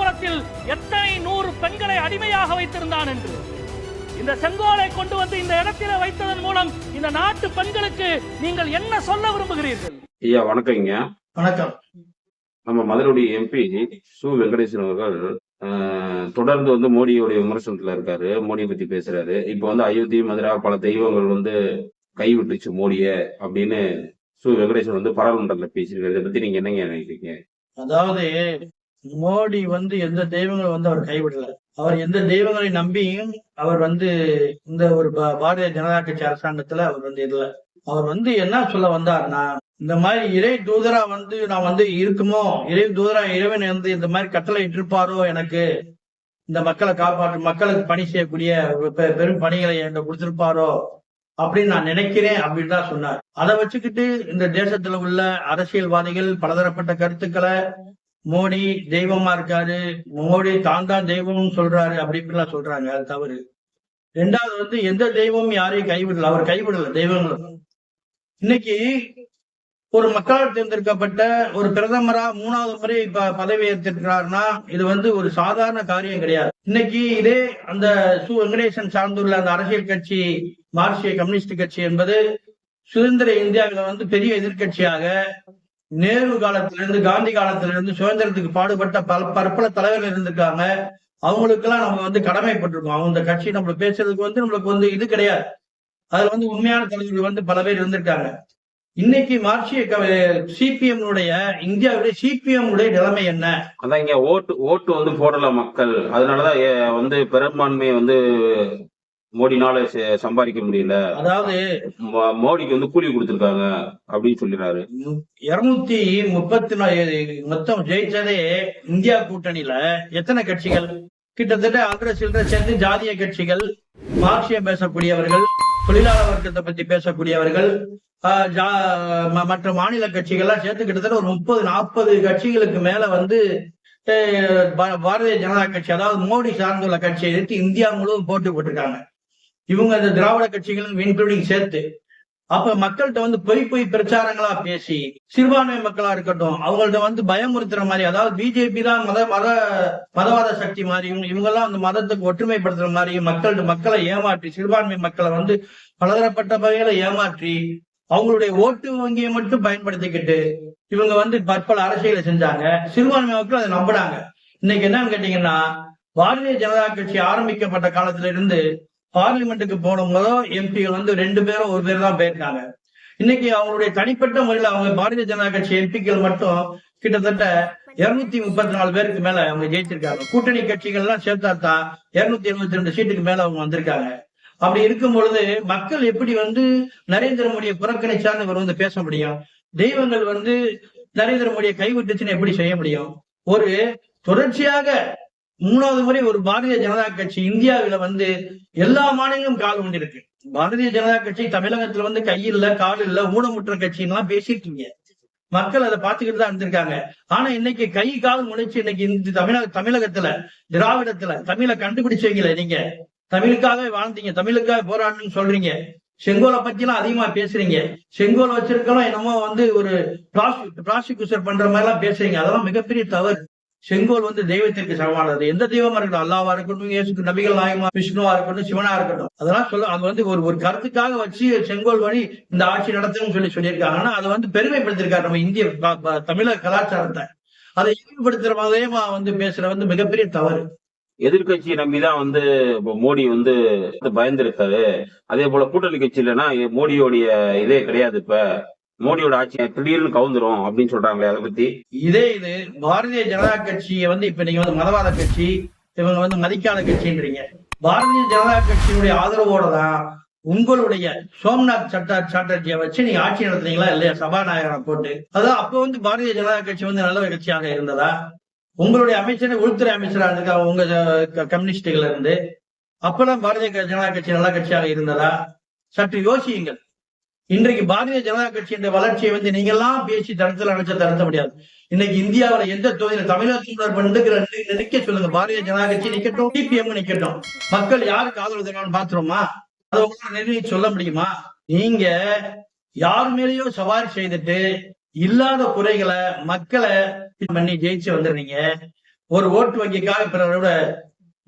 விழுப்புரத்தில் எத்தனை நூறு பெண்களை அடிமையாக வைத்திருந்தான் என்று. இந்த செங்கோலை கொண்டு வந்து இந்த இடத்தில வைத்ததன் மூலம் இந்த நாட்டு பெண்களுக்கு நீங்கள் என்ன சொல்ல விரும்புகிறீர்கள்? ஐயா வணக்கங்க வணக்கம். நம்ம மதுரையுடைய எம்பி சு வெங்கடேசன் அவர்கள் தொடர்ந்து வந்து மோடியுடைய விமர்சனத்துல இருக்காரு மோடியை பத்தி பேசுறாரு. இப்ப வந்து அயோத்தி மதுரா பல தெய்வங்கள் வந்து கைவிட்டுச்சு மோடிய அப்படின்னு சு வெங்கடேசன் வந்து பாராளுமன்றத்துல பேசியிருக்காரு. இதை பத்தி நீங்க என்னங்க நினைக்கிறீங்க? அதாவது மோடி வந்து எந்த தெய்வங்களும் வந்து அவர் கைவிடல. அவர் எந்த தெய்வங்களை நம்பியும் அவர் வந்து இந்த ஒரு பாரதிய ஜனதா கட்சி அரசாங்கத்துல அவர் வந்து இல்ல. அவர் வந்து என்ன சொல்ல வந்தார்னா இந்த மாதிரி இறை தூதரா வந்து நான் வந்து இருக்குமோ இறை தூதரா இறைவன் வந்து இந்த மாதிரி கட்டளை இட்டிருப்பாரோ எனக்கு? இந்த மக்களை காப்பாற்று மக்களுக்கு பணி செய்யக்கூடிய பெரும் பணிகளை என்கிட்ட கொடுத்திருப்பாரோ? அப்படின்னு நான் நினைக்கிறேன் அப்படின்னு தான் சொன்னார். அதை வச்சுக்கிட்டு இந்த தேசத்துல உள்ள அரசியல்வாதிகள் பலதரப்பட்ட கருத்துக்களை மோடி தெய்வமா இருக்காரு மோடி தான் தான் தெய்வம்னு சொல்றாரு அப்படி சொல்றாங்க அது தவறு. ரெண்டாவது வந்து எந்த தெய்வமும் யாரையும் கைவிடல அவர் கைவிடல தெய்வங்களும் இன்னைக்கு ஒரு மக்களால் தேர்ந்தெடுக்கப்பட்ட ஒரு பிரதமரா மூணாவது முறை இப்ப பதவி ஏற்றிருக்கிறாருன்னா இது வந்து ஒரு சாதாரண காரியம் கிடையாது. இன்னைக்கு இதே அந்த சு வெங்கடேசன் சார்ந்துள்ள அந்த அரசியல் கட்சி மார்க்சிய கம்யூனிஸ்ட் கட்சி என்பது சுதந்திர இந்தியாவில வந்து பெரிய எதிர்க்கட்சியாக நேரு காலத்திலிருந்து காந்தி காலத்திலிருந்து சுதந்திரத்துக்கு பாடுபட்ட பல பற்பல தலைவர்கள் இருந்திருக்காங்க. அவங்களுக்கெல்லாம் நம்ம வந்து கடமைப்பட்டிருக்கோம். அவங்க இந்த கட்சி நம்ம பேசுறதுக்கு வந்து நம்மளுக்கு வந்து இது கிடையாது. அதுல வந்து உண்மையான தலைவர்கள் வந்து பல பேர் இருந்திருக்காங்க. இன்னைக்கு மார்க்சிய சிபிஎம் உடைய இந்தியாவுடைய சிபிஎம் உடைய நிலைமை என்ன? அதான் இங்க ஓட்டு ஓட்டு வந்து போடல மக்கள். அதனாலதான் வந்து பெரும்பான்மையை வந்து மோடினால சம்பாதிக்க முடியல. அதாவது மோடிக்கு வந்து கூலி கொடுத்திருக்காங்க அப்படின்னு சொல்லிடுறாரு. இருநூத்தி முப்பத்தி நாலு மொத்தம் ஜெயிச்சதே இந்தியா கூட்டணியில எத்தனை கட்சிகள்? கிட்டத்தட்ட அgra சில்லற சேர்ந்து ஜாதிய கட்சிகள் மார்க்சியம் பேசக்கூடியவர்கள் தொழிலாளர் வர்க்கத்தை பத்தி பேசக்கூடியவர்கள் மற்ற மாநில கட்சிகள்லாம் சேர்த்து கிட்டத்தட்ட ஒரு முப்பது நாற்பது கட்சிகளுக்கு மேல வந்து பாரதிய ஜனதா கட்சி அதாவது மோடி சார்ந்துள்ள கட்சியை எடுத்து இந்தியா முழுவதும் போட்டு போட்டிருக்காங்க. இவங்க இந்த திராவிட கட்சிகளும் இன்க்ளூடிங் சேர்த்து அப்ப மக்கள்கிட்ட வந்து பொய் பொய் பிரச்சாரங்களா பேசி சிறுபான்மை மக்களா இருக்கட்டும் அவங்கள்ட்ட வந்து பயமுறுத்துற மாதிரி அதாவது பிஜேபி தான் மத மத மதவாத சக்தி மாதிரியும் இவங்கெல்லாம் அந்த மதத்துக்கு ஒற்றுமைப்படுத்துற மாதிரியும் மக்கள்கிட்ட மக்களை ஏமாற்றி சிறுபான்மை மக்களை வந்து பலதரப்பட்ட வகையில ஏமாற்றி அவங்களுடைய ஓட்டு வங்கியை மட்டும் பயன்படுத்திக்கிட்டு இவங்க வந்து பற்பல அரசியலை செஞ்சாங்க. சிறுபான்மை மக்கள் அதை நம்பினாங்க இன்னைக்கு என்னன்னு கேட்டீங்கன்னா பாரதிய ஜனதா கட்சி ஆரம்பிக்கப்பட்ட காலத்துல இருந்து பார்லிமெண்ட்டுக்கு போனவங்களோ எம்பிகள் வந்து ரெண்டு பேரும் ஒரு பேர் தான் போயிருக்காங்க. இன்னைக்கு அவங்களுடைய தனிப்பட்ட முறையில் அவங்க பாரதிய ஜனதா கட்சி எம்பிக்கள் மட்டும் கிட்டத்தட்ட இருநூத்தி முப்பத்தி நாலு பேருக்கு மேல அவங்க ஜெயிச்சிருக்காங்க. கூட்டணி கட்சிகள் எல்லாம் சேர்த்தா தான் இருநூத்தி எழுபத்தி ரெண்டு சீட்டுக்கு மேல அவங்க வந்திருக்காங்க. அப்படி இருக்கும் பொழுது மக்கள் எப்படி வந்து நரேந்திர மோடியை புறக்கணிச்சான்னு இவர் வந்து பேச முடியும். தெய்வங்கள் வந்து நரேந்திர மோடியை கைவிட்டுச்சுன்னு எப்படி செய்ய முடியும்? ஒரு தொடர்ச்சியாக மூணாவது முறை ஒரு பாரதிய ஜனதா கட்சி இந்தியாவில வந்து எல்லா மாநிலங்களும் கால் கொண்டிருக்கு பாரதிய ஜனதா கட்சி தமிழகத்துல வந்து கை இல்ல கால் இல்ல ஊனமுற்ற எல்லாம் பேசிருக்கீங்க மக்கள் அதை பார்த்துக்கிட்டு தான் இருந்திருக்காங்க. ஆனா இன்னைக்கு கை கால் முளைச்சு இன்னைக்கு இந்த தமிழக தமிழகத்துல திராவிடத்துல தமிழை கண்டுபிடிச்சவங்களே நீங்க. தமிழுக்காகவே வாழ்ந்தீங்க தமிழுக்காக போராடணும்னு சொல்றீங்க. செங்கோலை பத்தி எல்லாம் அதிகமா பேசுறீங்க. செங்கோல் வச்சிருக்கலாம் என்னமோ வந்து ஒரு ப்ராசிக்யூசர் பண்ற மாதிரி எல்லாம் பேசுறீங்க. அதெல்லாம் மிகப்பெரிய தவறு. செங்கோல் வந்து தெய்வத்திற்கு சமமானது. எந்த தெய்வமா இருக்கட்டும் அல்லாவா இருக்கட்டும் இயேசுக்கு நபிகள் நாயகமா விஷ்ணுவா இருக்கட்டும் சிவனா இருக்கட்டும். அதெல்லாம் சொல்ல அது வந்து ஒரு ஒரு கருத்துக்காக வச்சு செங்கோல் வழி இந்த ஆட்சி நடத்தணும்னு சொல்லி சொல்லியிருக்காங்க. ஆனா அதை வந்து பெருமைப்படுத்திருக்காரு நம்ம இந்திய தமிழக கலாச்சாரத்தை. அதை இழிவுபடுத்துற மாதிரியே வந்து பேசுற வந்து மிகப்பெரிய தவறு. எதிர்கட்சியை நம்பிதான் வந்து மோடி வந்து பயந்துருக்காரு. அதே போல கூட்டணி கட்சி இல்லைன்னா மோடியோடைய இதே கிடையாது இப்ப. மோடியோட ஆட்சி திடீர்னு கவுந்துரும் அப்படின்னு சொல்றாங்களே அதை பத்தி. இதே இது பாரதிய ஜனதா கட்சியை வந்து இப்ப நீங்க வந்து மதவாத கட்சி இவங்க வந்து மதிக்காத கட்சின்றீங்க பாரதிய ஜனதா கட்சியினுடைய ஆதரவோட தான் உங்களுடைய சோம்நாத் சட்டா சாட்டர்ஜியை வச்சு நீங்க ஆட்சி நடத்துறீங்களா இல்லையா? சபாநாயகரை போட்டு. அதான் அப்ப வந்து பாரதிய ஜனதா கட்சி வந்து நல்ல கட்சியாக இருந்ததா? உங்களுடைய அமைச்சர் உள்துறை அமைச்சரா இருந்திருக்காங்க உங்க க- கம்யூனிஸ்டுகள் இருந்து. அப்பெல்லாம் பாரதிய ஜனதா கட்சி நல்ல கட்சியாக இருந்ததா? சற்று யோசியுங்கள். இன்றைக்கு பாரதிய ஜனதா கட்சியின் வளர்ச்சியை வந்து நீங்க எல்லாம் பேசி தடுத்துல நினைச்சா தடுத்த முடியாது. இன்னைக்கு இந்தியாவுல எந்த தொகுதியில தமிழகத்தில் நிற்கிற நிக்க சொல்லுங்க. பாரதிய ஜனதா கட்சி நிக்கட்டும் சிபிஎம் நிக்கட்டும். மக்கள் யாருக்கு ஆதரவு தரணும்னு பாத்துருமா அதை உங்களால நிர்ணயம் சொல்ல முடியுமா? நீங்க யார் மேலேயோ சவாரி செய்துட்டு இல்லாத குறைகளை மக்களை பண்ணி ஜெயிச்சு வந்துடுறீங்க. ஒரு ஓட்டு வங்கிக்காக பிறரோட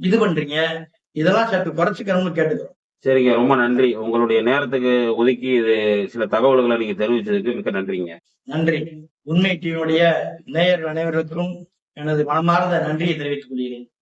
இது பண்றீங்க. இதெல்லாம் சற்று குறைச்சிக்கணும்னு கேட்டுக்கிறோம். சரிங்க ரொம்ப நன்றி. உங்களுடைய நேரத்துக்கு ஒதுக்கி இது சில தகவல்களை நீங்க தெரிவிச்சதுக்கு மிக்க நன்றிங்க. நன்றி. உண்மை டிவியுடைய நேயர் அனைவருக்கும் எனது மனமார்ந்த நன்றியை தெரிவித்துக் கொள்கிறேன்.